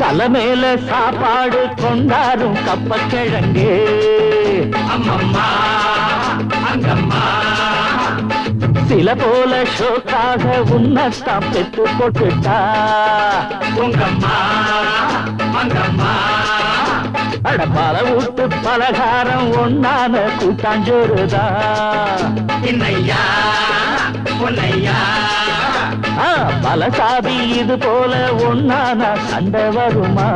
தலை மேல சாப்பாடு கொண்டாரும் கப்பக்கிழங்கு. சில போல ஷோக்காக உன்னத்தான் பெற்று போட்டுட்டா. உங்கம்மா அங்கம்மா. அட பல வீட்டு பலகாரம் ஒன்னான கூட்டாஞ்சோறுதா இன்னையா உன்னையா. ஆ, பல சாதி இது போல ஒன்னான சண்டை வருமா?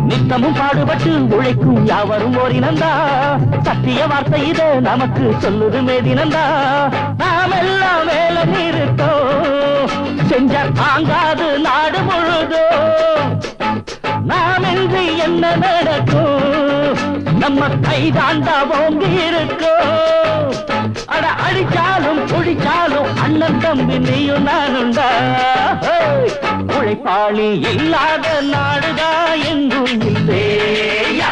நித்தமும் பாடுபட்டு உழைக்கும் யாவரும் ஓரினந்தா. சத்திய வார்த்தை இது நமக்கு சொல்லுது மேதினந்தா நாம் எல்லாம் வேலை நிறுத்தோம் செஞ்ச தாங்காது நாடு முழுதோ. நாம் என்ன நடக்கும்? நம்ம கைதாண்டா ஓங்கி இருக்கோம் அடிச்சாலும் குடிச்சாலும் அண்ணன் தம்பி நீயும் நானுண்டா உழைப்பாளி இல்லாத நாடுதா எங்கும் இல்லையா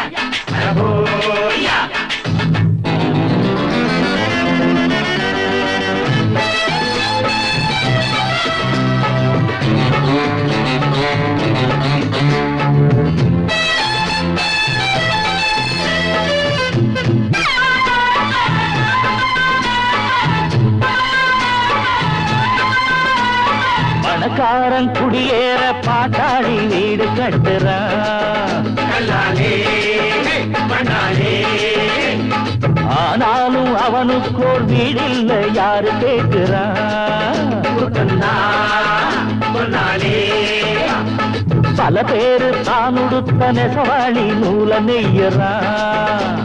you. பணக்காரன் குடியேற பாட்டாளி வீடு கட்டுறான் கல்லாலே பண்ணாலே ஆனாலும் அவனுக்கோர் வீடில்ல யாரு கேட்கிறான் பல பேரு தான் உடுத்த நெசவாளி நூல நெய்யறான்